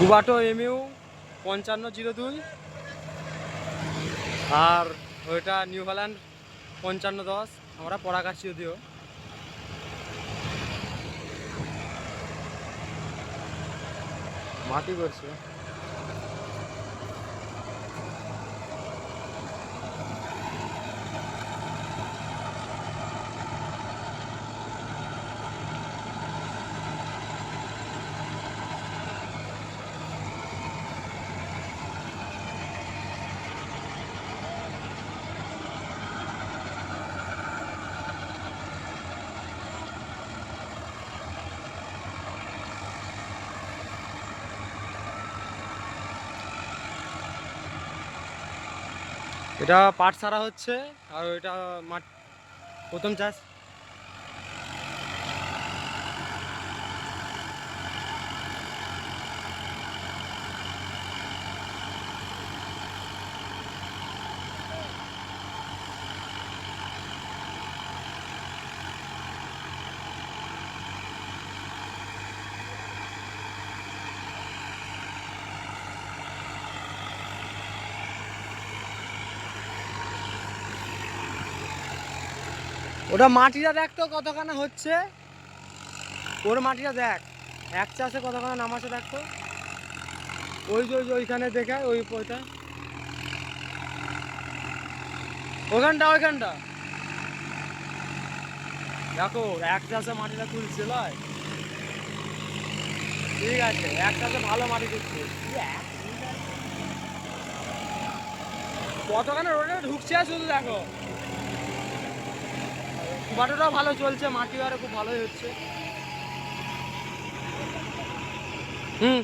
কুবাটো mu পঞ্চান্ন zero দুই আর ওইটা নিউ হল্যান্ড পঞ্চান্ন দশ, আমরা কাটছি যদিও। মাটি করছে এটা পাট সারা হচ্ছে আর এটা মাঠ প্রথম চাষ। ওটা মাটিটা দেখ তো কতখানা হচ্ছে। ওর মাটিটা দেখ। এক চাষে কতখানা নামাচ্ছে দেখ তো। ওই যে ওই যে, ওইখানে দেখে ওই ওইটা। ওখানটা ওইখানটা। দেখো, এক চাষে মাটিটা তুলছে, লয়। ঠিক আছে, এক চাষে ভালো মাটি দিচ্ছে কতখানা রোডে ঢুকছে শুধু দেখো। বাটোটাও ভালো চলছে মাটি আরও খুব ভালোই হচ্ছে। হুম।